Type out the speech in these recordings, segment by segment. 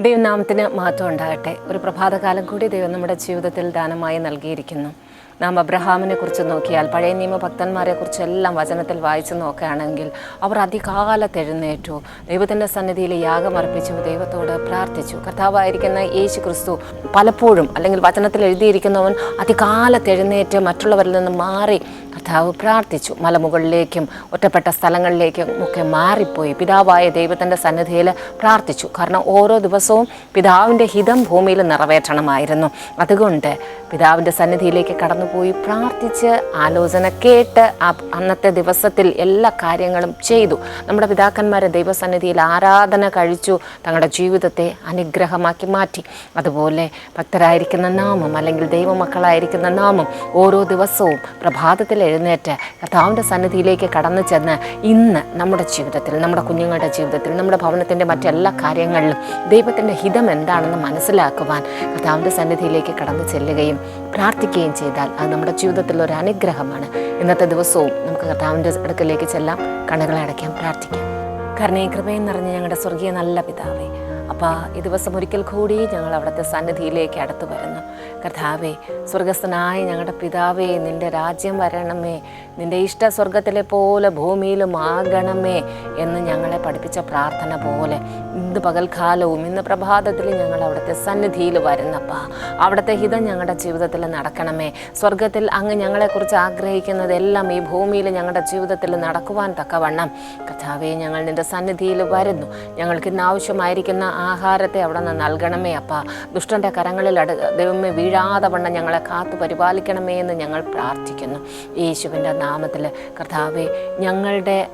ദൈവനാമത്തിന് മാറ്റം ഉണ്ടാകട്ടെ. ഒരു പ്രഭാതകാലം കൂടി ദൈവം നമ്മുടെ ജീവിതത്തിൽ ദാനമായി നൽകിയിരിക്കുന്നു. നാം അബ്രഹാമിനെ കുറിച്ച് നോക്കിയാൽ പഴയ നിയമ ഭക്തന്മാരെ എല്ലാം വചനത്തിൽ വായിച്ചു നോക്കുകയാണെങ്കിൽ അവർ അധികാലത്ത് എഴുന്നേറ്റു. ദൈവത്തിന്റെ സന്നിധിയിൽ യാഗമർപ്പിച്ചു ദൈവത്തോട് പ്രാർത്ഥിച്ചു. കർത്താവായിരിക്കുന്ന യേശു ക്രിസ്തു പലപ്പോഴും അല്ലെങ്കിൽ വചനത്തിൽ എഴുതിയിരിക്കുന്നവൻ അധികാലത്ത് എഴുന്നേറ്റ് മറ്റുള്ളവരിൽ നിന്ന് മാറി കർത്താവ് പ്രാർത്ഥിച്ചു. മലമുകളിലേക്കും ഒറ്റപ്പെട്ട സ്ഥലങ്ങളിലേക്കും ഒക്കെ മാറിപ്പോയി. പിതാവായ ദൈവത്തിന്റെ സന്നിധിയിൽ പ്രാർത്ഥിച്ചു. കാരണം ഓരോ ദിവസവും പിതാവിന്റെ ഹിതം ഭൂമിയിൽ നിറവേറ്റണമായിരുന്നു. അതുകൊണ്ട് പിതാവിന്റെ സന്നിധിയിലേക്ക് കടന്നുപോയി പ്രാർത്ഥിച്ച് ആലോചന കേട്ട് അന്നത്തെ ദിവസത്തിൽ എല്ലാ കാര്യങ്ങളും ചെയ്തു. നമ്മുടെ പിതാക്കന്മാരെ ദൈവസന്നിധിയിൽ ആരാധന കഴിച്ചു. തങ്ങളുടെ ജീവിതത്തെ അനുഗ്രഹമാക്കി മാറ്റി. അതുപോലെ ഭക്തരായിരിക്കുന്ന നാമം അല്ലെങ്കിൽ ദൈവമക്കളായിരിക്കുന്ന നാമം ഓരോ ദിവസവും പ്രഭാതത്തിൽ എഴുന്നേറ്റ് കർത്താവിന്റെ സന്നിധിയിലേക്ക് കടന്നു ചെന്ന് ഇന്ന് നമ്മുടെ ജീവിതത്തിൽ നമ്മുടെ കുഞ്ഞുങ്ങളുടെ ജീവിതത്തിൽ നമ്മുടെ ഭവനത്തിന്റെ മറ്റെല്ലാ കാര്യങ്ങളിലും ദൈവത്തിന്റെ ഹിതം എന്താണെന്ന് മനസ്സിലാക്കുവാൻ കർത്താവിന്റെ സന്നിധിയിലേക്ക് കടന്നു ചെല്ലുകയും പ്രാർത്ഥിക്കുകയും ചെയ്താൽ അത് നമ്മുടെ ജീവിതത്തിൽ ഒരു അനുഗ്രഹമാണ്. ഇന്നത്തെ ദിവസവും നമുക്ക് കർത്താവിന്റെ അടുക്കലേക്ക് ചെല്ലാം കണ്ണുകളെ അടയ്ക്കാം പ്രാർത്ഥിക്കാം. കർണീകൃപയെന്ന് കൃപയും നിറഞ്ഞ ഞങ്ങളുടെ സ്വർഗീയ നല്ല പിതാവേ അപ്പോൾ ഈ ദിവസം ഒരിക്കൽ കൂടി ഞങ്ങൾ അവിടുത്തെ സന്നിധിയിലേക്ക് അടുത്ത് വരുന്നു. കർത്താവേ സ്വർഗസ്ഥനായ ഞങ്ങളുടെ പിതാവേ നിന്റെ രാജ്യം വരണമേ. നിന്റെ ഇഷ്ട സ്വർഗത്തിലെ പോലെ ഭൂമിയിലും ആകണമേ എന്ന് ഞങ്ങളെ പഠിപ്പിച്ച പ്രാർത്ഥന പോലെ. ഇന്ന് പകൽക്കാലവും ഇന്ന് പ്രഭാതത്തിൽ ഞങ്ങൾ അവിടുത്തെ സന്നിധിയിൽ വരുന്നപ്പാ. അവിടുത്തെ ഹിതം ഞങ്ങളുടെ ജീവിതത്തിൽ നടക്കണമേ. സ്വർഗത്തിൽ അങ്ങ് ഞങ്ങളെക്കുറിച്ച് ആഗ്രഹിക്കുന്നതെല്ലാം ഈ ഭൂമിയിൽ ഞങ്ങളുടെ ജീവിതത്തിൽ നടക്കുവാൻ തക്കവണ്ണം. കഥാവേ ഞങ്ങൾ നിന്റെ സന്നിധിയിൽ വരുന്നു. ഞങ്ങൾക്ക് ഇന്ന് ആവശ്യമായിരിക്കുന്ന ആഹാരത്തെ അവിടെ നിന്ന് നൽകണമേ അപ്പ. ദുഷ്ടന്റെ കരങ്ങളിൽ അടു ദൈവമേ വീഴാതെ വണ്ണം ഞങ്ങളെ കാത്തു പരിപാലിക്കണമേ എന്ന് ഞങ്ങൾ പ്രാർത്ഥിക്കുന്നു. യേശുവിന്റെ നാമത്തിൽ കർത്താവെ ഞങ്ങളുടെ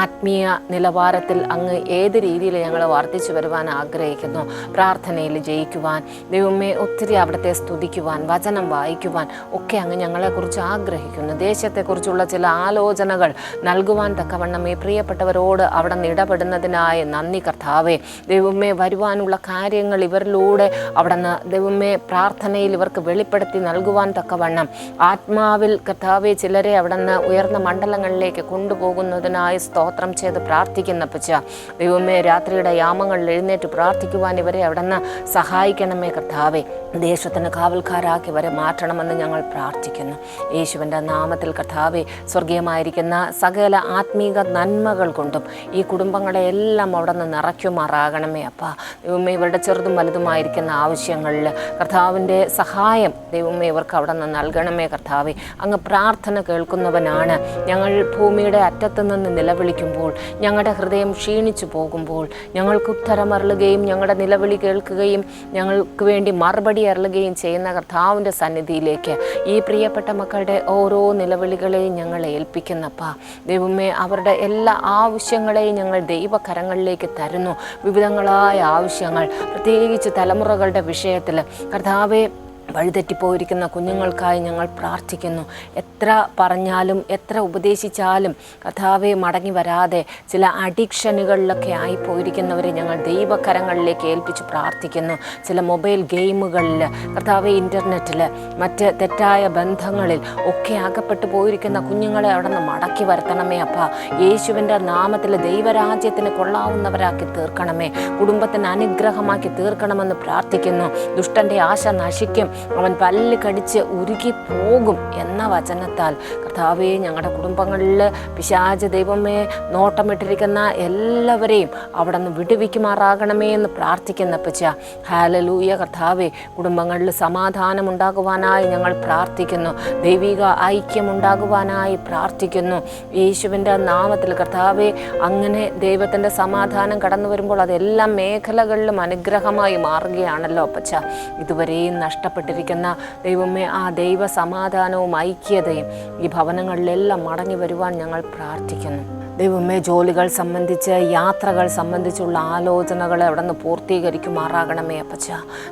ആത്മീയ നിലവാരത്തിൽ അങ്ങ് ഏത് രീതിയിൽ ഞങ്ങൾ വർദ്ധിച്ചു വരുവാൻ ആഗ്രഹിക്കുന്നു? പ്രാർത്ഥനയിൽ ജയിക്കുവാൻ ദൈവമേ ഒത്തിരി അവിടുത്തെ സ്തുതിക്കുവാൻ വചനം വായിക്കുവാൻ ഒക്കെ അങ്ങ് ഞങ്ങളെക്കുറിച്ച് ആഗ്രഹിക്കുന്നു. ദേശത്തെക്കുറിച്ചുള്ള ചില ആലോചനകൾ നൽകുവാൻ തക്കവണ്ണം ഈ പ്രിയപ്പെട്ടവരോട് അവിടെ നിന്ന് ഇടപെടുന്നതിനായി നന്ദി കർത്താവേ. ദൈവമേ വരുവാനുള്ള കാര്യങ്ങൾ ഇവരിലൂടെ അവിടെ നിന്ന് ദൈവമേ പ്രാർത്ഥനയിൽ ഇവർക്ക് വെളിപ്പെടുത്തി നൽകുവാൻ തക്കവണ്ണം. ആത്മാവിൽ കർത്താവെ ചിലരെ അവിടെ നിന്ന് ഉയർന്ന മണ്ഡലങ്ങളിലേക്ക് കൊണ്ടുപോകുന്നതിനായി സ്തോത്രം ചെയ്ത് പ്രാർത്ഥിക്കുന്ന പച്ച ദൈവമേ രാത്രിയുടെ യാമങ്ങളിൽ എഴുന്നേറ്റ് പ്രാർത്ഥിക്കുവാൻ ഇവരെ അവിടെ നിന്ന് സഹായിക്കണമേ കർത്താവേ. ദേശത്തിന് കാവൽക്കാരാക്കി വരെ മാറ്റണമെന്ന് ഞങ്ങൾ പ്രാർത്ഥിക്കുന്നു. യേശുവിന്റെ നാമത്തിൽ കർത്താവെ സ്വർഗീയമായിരിക്കുന്ന സകല ആത്മീക നന്മകൾ കൊണ്ടും ഈ കുടുംബങ്ങളെ എല്ലാം അവിടെ നിന്ന് നിറയ്ക്കുമാറാകണമേ അപ്പാ. ദൈവമേ ഇവരുടെ ചെറുതും വലുതുമായിരിക്കുന്ന ആവശ്യങ്ങളിൽ കർത്താവിന്റെ സഹായം ദൈവമേ ഇവർക്ക് അവിടെ നിന്ന് നൽകണമേ കർത്താവെ. അങ്ങ് പ്രാർത്ഥന കേൾക്കുന്നവനാണ്. ഞങ്ങൾ ഭൂമിയുടെ അറ്റത്ത് നിന്ന് നിലവിളിക്കുമ്പോൾ ഞങ്ങളുടെ ഹൃദയം ക്ഷീണിച്ചു പോകുമ്പോൾ ഞങ്ങൾക്ക് ഉത്തരമറളുകയും ഞങ്ങളുടെ നിലവിളി കേൾക്കുകയും ഞങ്ങൾക്ക് വേണ്ടി മറുപടി അരളുകയും ചെയ്യുന്ന കർത്താവിന്റെ സന്നിധിയിലേക്ക് ഈ പ്രിയപ്പെട്ട മക്കളുടെ ഓരോ നിലവിളികളെയും ഞങ്ങൾ ഏൽപ്പിക്കുന്നപ്പാ. ദൈവമേ അവരുടെ എല്ലാ ആവശ്യങ്ങളെയും ഞങ്ങൾ ദൈവകരങ്ങളിലേക്ക് തരുന്നു. വിവിധങ്ങളായ ആവശ്യങ്ങൾ പ്രത്യേകിച്ച് തലമുറകളുടെ വിഷയത്തിൽ. കർത്താവെ വഴിതെറ്റിപ്പോയിരിക്കുന്ന കുഞ്ഞുങ്ങൾക്കായി ഞങ്ങൾ പ്രാർത്ഥിക്കുന്നു. എത്ര പറഞ്ഞാലും എത്ര ഉപദേശിച്ചാലും കഥാവെ മടങ്ങി വരാതെ ചില അഡിക്ഷനുകളിലൊക്കെ ആയിപ്പോയിരിക്കുന്നവരെ ഞങ്ങൾ ദൈവകരങ്ങളിലേക്ക് ഏൽപ്പിച്ച് പ്രാർത്ഥിക്കുന്നു. ചില മൊബൈൽ ഗെയിമുകളിൽ കഥാവെ ഇന്റർനെറ്റിൽ മറ്റ് തെറ്റായ ബന്ധങ്ങളിൽ ഒക്കെ അകപ്പെട്ടു പോയിരിക്കുന്ന കുഞ്ഞുങ്ങളെ അവിടെ നിന്ന് മടക്കി വരുത്തണമേ അപ്പ. യേശുവിന്റെ നാമത്തിൽ ദൈവരാജ്യത്തിന് കൊള്ളാവുന്നവരാക്കി തീർക്കണമേ. കുടുംബത്തിന് അനുഗ്രഹമാക്കി തീർക്കണമെന്ന് പ്രാർത്ഥിക്കുന്നു. ദുഷ്ടന്റെ ആശ നശിക്കും. അവൻ പല്ല് കടിച്ച് ഉരുകി പോകും എന്ന വചനത്താൽ. കർത്താവെ ഞങ്ങളുടെ കുടുംബങ്ങളിൽ പിശാച ദൈവമേ നോട്ടമിട്ടിരിക്കുന്ന എല്ലാവരെയും അവിടെ നിന്ന് വിടുവിക്കുമാറാകണമേ എന്ന് പ്രാർത്ഥിക്കുന്ന പച്ച ഹാലലൂയ കർത്താവെ കുടുംബങ്ങളിൽ സമാധാനം ഉണ്ടാകുവാനായി ഞങ്ങൾ പ്രാർത്ഥിക്കുന്നു. ദൈവിക ഐക്യമുണ്ടാകുവാനായി പ്രാർത്ഥിക്കുന്നു. യേശുവിന്റെ നാമത്തിൽ കർത്താവെ അങ്ങനെ ദൈവത്തിന്റെ സമാധാനം കടന്നു വരുമ്പോൾ അതെല്ലാം മേഖലകളിലും അനുഗ്രഹമായി മാറുകയാണല്ലോ അപ്പച്ച. ഇതുവരെയും നഷ്ടപ്പെട്ടിരിക്കുന്ന ദൈവമേ ആ ദൈവ സമാധാനവും ഐക്യതയും ഈ ഭവനങ്ങളിലെല്ലാം മടങ്ങി വരുവാൻ ഞങ്ങൾ പ്രാർത്ഥിക്കുന്നു. ദൈവമേ ജോലികൾ സംബന്ധിച്ച് യാത്രകൾ സംബന്ധിച്ചുള്ള ആലോചനകൾ അവിടെ നിന്ന് പൂർത്തീകരിക്കുമാറാകണമേ അപ്പച്ച.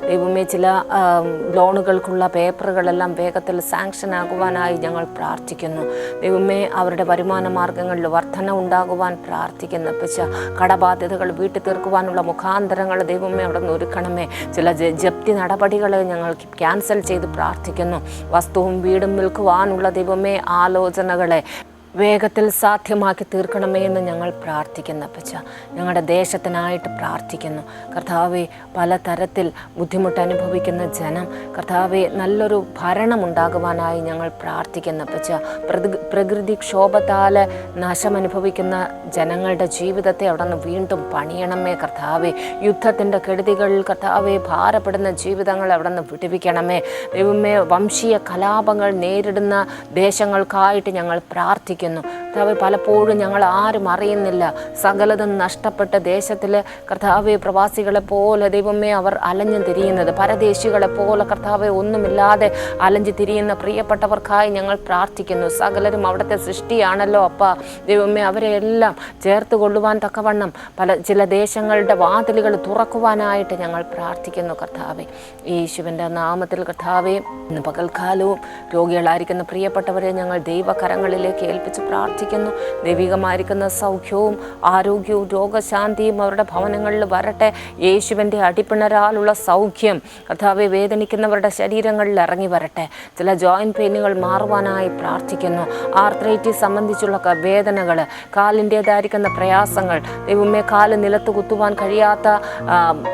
ദൈവമേ ചില ലോണുകൾക്കുള്ള പേപ്പറുകളെല്ലാം വേഗത്തിൽ സാങ്ഷൻ ആകുവാനായി ഞങ്ങൾ പ്രാർത്ഥിക്കുന്നു. ദൈവമേ അവരുടെ വരുമാന മാർഗങ്ങളിൽ വർധന ഉണ്ടാകുവാൻ പ്രാർത്ഥിക്കുന്നു അപ്പച്ച. കടബാധ്യതകൾ വീട്ടിൽ തീർക്കുവാനുള്ള മുഖാന്തരങ്ങൾ ദൈവമേ അവിടെ നിന്ന് ഒരുക്കണമേ. ചില ജപ്തി നടപടികൾ ഞങ്ങൾ ക്യാൻസൽ ചെയ്ത് പ്രാർത്ഥിക്കുന്നു. വസ്തുവും വീടും വിൽക്കുവാനുള്ള ദൈവമേ ആലോചനകളെ വേഗത്തിൽ സാധ്യമാക്കി തീർക്കണമേ എന്ന് ഞങ്ങൾ പ്രാർത്ഥിക്കുന്നു അപ്പച്ച. ഞങ്ങളുടെ ദേശത്തിനായിട്ട് പ്രാർത്ഥിക്കുന്നു. കർത്താവെ പലതരത്തിൽ ബുദ്ധിമുട്ട് അനുഭവിക്കുന്ന ജനം കർത്താവെ നല്ലൊരു ഭരണം ഉണ്ടാകുവാനായി ഞങ്ങൾ പ്രാർത്ഥിക്കുന്നു അപ്പച്ച. പ്രകൃതി പ്രകൃതിക്ഷോഭത്താൽ നാശമനുഭവിക്കുന്ന ജനങ്ങളുടെ ജീവിതത്തെ അവിടെ നിന്ന് വീണ്ടും പണിയണമേ കർത്താവെ. യുദ്ധത്തിന്റെ കെടുതികളിൽ കർത്താവെ ഭാരപ്പെടുന്ന ജീവിതങ്ങൾ അവിടെ നിന്ന് വിടുവിക്കണമേ. ദൈവമേ വംശീയ കലാപങ്ങൾ നേരിടുന്ന ദേശങ്ങൾക്കായിട്ട് ഞങ്ങൾ പ്രാർത്ഥിക്കുന്നു. കർത്താവെ പലപ്പോഴും ഞങ്ങൾ ആരും അറിയുന്നില്ല. സകലതും നഷ്ടപ്പെട്ട ദേശത്തിൽ കർത്താവ് പ്രവാസികളെ പോലെ ദൈവമേ അവർ അലഞ്ഞു തിരിയുന്നത്. പരദേശികളെ പോലെ കർത്താവ് ഒന്നുമില്ലാതെ അലഞ്ഞു തിരിയുന്ന പ്രിയപ്പെട്ടവർക്കായി ഞങ്ങൾ പ്രാർത്ഥിക്കുന്നു. സകലരും അവിടുത്തെ സൃഷ്ടിയാണല്ലോ അപ്പ. ദൈവമേ അവരെ എല്ലാം ചേർത്ത് കൊള്ളുവാൻ തക്കവണ്ണം പല ചില ദേശങ്ങളുടെ വാതിലുകൾ തുറക്കുവാനായിട്ട് ഞങ്ങൾ പ്രാർത്ഥിക്കുന്നു കർത്താവെ. യേശുവിന്റെ നാമത്തിൽ കർത്താവെ ഇന്ന് പകൽക്കാലവും രോഗികളായിരിക്കുന്ന പ്രിയപ്പെട്ടവരെ ഞങ്ങൾ ദൈവകരങ്ങളിലേക്ക് ഏൽപ്പിച്ച് പ്രാർത്ഥിക്കുന്നു. ദൈവികമായിരിക്കുന്ന സൗഖ്യവും ആരോഗ്യവും രോഗശാന്തിയും അവരുടെ ഭവനങ്ങളിൽ വരട്ടെ. യേശുവിന്റെ അടിപ്പിണരാലുള്ള സൗഖ്യം കർത്താവെ വേദനിക്കുന്നവരുടെ ശരീരങ്ങളിൽ ഇറങ്ങി വരട്ടെ. ചില ജോയിന്റ് പെയിനുകൾ മാറുവാനായി പ്രാർത്ഥിക്കുന്നു. ആർത്രൈറ്റിസ് സംബന്ധിച്ചുള്ള വേദനകൾ കാലിന്റേതായിരിക്കുന്ന പ്രയാസങ്ങൾ ദൈവമേ കാൽ നിലത്ത് കുത്തുവാൻ കഴിയാത്ത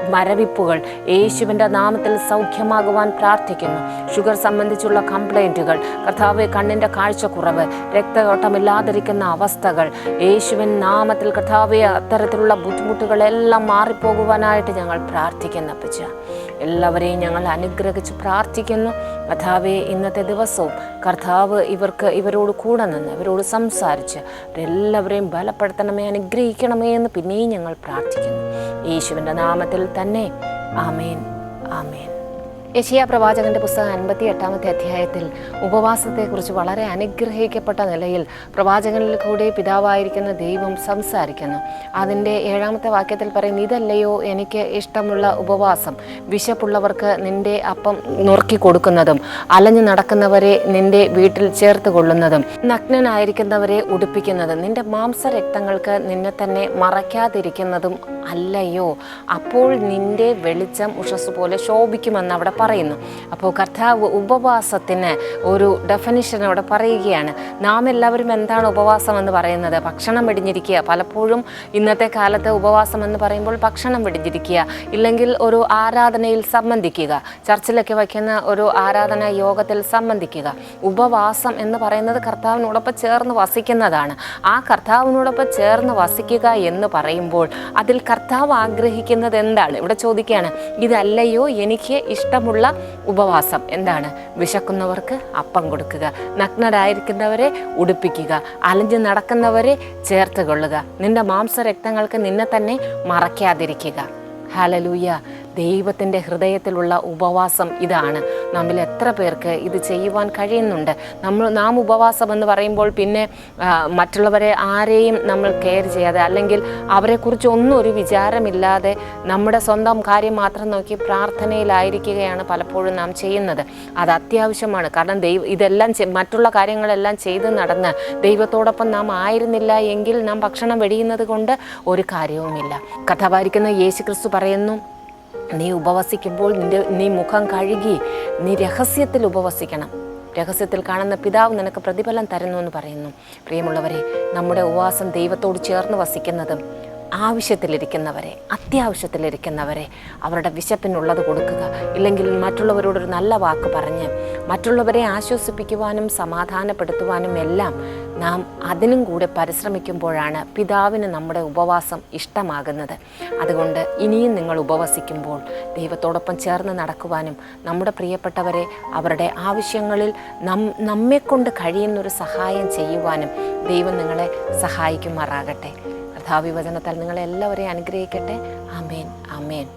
മരവിപ്പുകൾ യേശുവിന്റെ നാമത്തിൽ സൗഖ്യമാകുവാൻ പ്രാർത്ഥിക്കുന്നു. ഷുഗർ സംബന്ധിച്ചുള്ള കംപ്ലൈന്റുകൾ കർത്താവെ കണ്ണിന്റെ കാഴ്ചക്കുറവ് രക്തയോട്ടമില്ലാതിരിക്കുന്ന അവസ്ഥകൾ. യേശുവിൻ നാമത്തിൽ കർത്താവെ അത്തരത്തിലുള്ള ബുദ്ധിമുട്ടുകളെല്ലാം മാറിപ്പോകുവാനായിട്ട് ഞങ്ങൾ പ്രാർത്ഥിക്കുന്നു അപ്പച്ച. എല്ലാവരെയും ഞങ്ങൾ അനുഗ്രഹിച്ച് പ്രാർത്ഥിക്കുന്നു. കഥാവെ ഇന്നത്തെ ദിവസവും കർത്താവ് ഇവർക്ക് ഇവരോട് കൂടെ നിന്ന് ഇവരോട് സംസാരിച്ച് എല്ലാവരെയും ബലപ്പെടുത്തണമേ അനുഗ്രഹിക്കണമേ എന്ന് പിന്നെയും ഞങ്ങൾ പ്രാർത്ഥിക്കുന്നു. യേശുവിന്റെ നാമത്തിൽ തന്നെ. ആമേൻ. ആമേൻ. യശിയ പ്രവാചകന്റെ പുസ്തകം അൻപത്തി എട്ടാമത്തെ അധ്യായത്തിൽ ഉപവാസത്തെക്കുറിച്ച് വളരെ അനുഗ്രഹിക്കപ്പെട്ട നിലയിൽ പ്രവാചകനിൽ കൂടെ പിതാവായിരിക്കുന്ന ദൈവം സംസാരിക്കുന്നു. അതിന്റെ ഏഴാമത്തെ വാക്യത്തിൽ പറയും ഇതല്ലയോ എനിക്ക് ഇഷ്ടമുള്ള ഉപവാസം? വിശപ്പുള്ളവർക്ക് നിന്റെ അപ്പം നുറുക്കി കൊടുക്കുന്നതും അലഞ്ഞു നടക്കുന്നവരെ നിന്റെ വീട്ടിൽ ചേർത്ത് കൊള്ളുന്നതും നഗ്നനായിരിക്കുന്നവരെ ഉടുപ്പിക്കുന്നതും നിന്റെ മാംസരക്തങ്ങൾക്ക് നിന്നെ തന്നെ മറയ്ക്കാതിരിക്കുന്നതും അല്ലയോ? അപ്പോൾ നിന്റെ വെളിച്ചം ഉഷസ് പോലെ ശോഭിക്കുമെന്ന് അവിടെ പറയുന്നു. അപ്പോൾ കർത്താവ് ഉപവാസത്തിന് ഒരു ഡെഫിനിഷൻ അവിടെ പറയുകയാണ്. നാം എല്ലാവരും എന്താണ് ഉപവാസം എന്ന് പറയുന്നത്? ഭക്ഷണം വെടിഞ്ഞിരിക്കുക. പലപ്പോഴും ഇന്നത്തെ കാലത്ത് ഉപവാസം എന്ന് പറയുമ്പോൾ ഭക്ഷണം വെടിഞ്ഞിരിക്കുക. ഇല്ലെങ്കിൽ ഒരു ആരാധനയിൽ സംബന്ധിക്കുക. ചർച്ചിലൊക്കെ വയ്ക്കുന്ന ഒരു ആരാധന യോഗത്തിൽ സംബന്ധിക്കുക. ഉപവാസം എന്ന് പറയുന്നത് കർത്താവിനോടൊപ്പം ചേർന്ന് വസിക്കുന്നതാണ്. ആ കർത്താവിനോടൊപ്പം ചേർന്ന് വസിക്കുക എന്ന് പറയുമ്പോൾ അതിൽ കർത്താവ് ആഗ്രഹിക്കുന്നത് എന്താണ്? ഇവിടെ ചോദിക്കുകയാണ്. ഇതല്ലയോ എനിക്ക് ഇഷ്ടമുള്ള ഉപവാസം എന്താണ്? വിശക്കുന്നവർക്ക് അപ്പം കൊടുക്കുക നഗ്നരായിരിക്കുന്നവരെ ഉടുപ്പിക്കുക അലഞ്ഞു നടക്കുന്നവരെ ചേർത്ത് കൊള്ളുക നിന്റെ മാംസരക്തങ്ങൾക്ക് നിന്നെ തന്നെ മറയ്ക്കാതിരിക്കുക ഹലലൂയ ദൈവത്തിന്റെ ഹൃദയത്തിലുള്ള ഉപവാസം ഇതാണ്. നമ്മിൽ എത്ര പേർക്ക് ഇത് ചെയ്യുവാൻ കഴിയുന്നുണ്ട്. നമ്മൾ നാം ഉപവാസം എന്ന് പറയുമ്പോൾ പിന്നെ മറ്റുള്ളവരെ ആരെയും നമ്മൾ കെയർ ചെയ്യാതെ അല്ലെങ്കിൽ അവരെക്കുറിച്ച് ഒന്നും ഒരു വിചാരമില്ലാതെ നമ്മുടെ സ്വന്തം കാര്യം മാത്രം നോക്കി പ്രാർത്ഥനയിലായിരിക്കുകയാണ് പലപ്പോഴും നാം ചെയ്യുന്നത്. അത് അത്യാവശ്യമാണ്. കാരണം ദൈവം ഇതെല്ലാം മറ്റുള്ള കാര്യങ്ങളെല്ലാം ചെയ്ത് നടന്ന് ദൈവത്തോടൊപ്പം നാം ആയിരുന്നില്ല എങ്കിൽ നാം ഭക്ഷണം വെടിയുന്നത് കൊണ്ട് ഒരു കാര്യവുമില്ല. കഥ വായിക്കുന്ന യേശുക്രിസ്തു പറയുന്നു നീ ഉപവസിക്കുമ്പോൾ നിന്റെ നീ മുഖം കഴുകി നീ രഹസ്യത്തിൽ ഉപവസിക്കണം. രഹസ്യത്തിൽ കാണുന്ന പിതാവ് നിനക്ക് പ്രതിഫലം തരുന്നു എന്ന് പറയുന്നു. പ്രിയമുള്ളവരെ നമ്മുടെ ഉപവാസം ദൈവത്തോട് ചേർന്ന് വസിക്കുന്നതും ആവശ്യത്തിലിരിക്കുന്നവരെ അത്യാവശ്യത്തിലിരിക്കുന്നവരെ അവരുടെ വിശപ്പിനുള്ളത് കൊടുക്കുക. ഇല്ലെങ്കിൽ മറ്റുള്ളവരോടൊരു നല്ല വാക്ക് പറഞ്ഞ് മറ്റുള്ളവരെ ആശ്വസിപ്പിക്കുവാനും സമാധാനപ്പെടുത്തുവാനും എല്ലാം നാം അതിനും കൂടെ പരിശ്രമിക്കുമ്പോഴാണ് പിതാവിന് നമ്മുടെ ഉപവാസം ഇഷ്ടമാകുന്നത്. അതുകൊണ്ട് ഇനിയും നിങ്ങൾ ഉപവസിക്കുമ്പോൾ ദൈവത്തോടൊപ്പം ചേർന്ന് നടക്കുവാനും നമ്മുടെ പ്രിയപ്പെട്ടവരെ അവരുടെ ആവശ്യങ്ങളിൽ നം നമ്മെക്കൊണ്ട് കഴിയുന്നൊരു സഹായം ചെയ്യുവാനും ദൈവം നിങ്ങളെ സഹായിക്കുമാറാകട്ടെ. കഥാവിവചനത്താൽ നിങ്ങളെല്ലാവരെയും അനുഗ്രഹിക്കട്ടെ. അമേൻ ആമേൻ.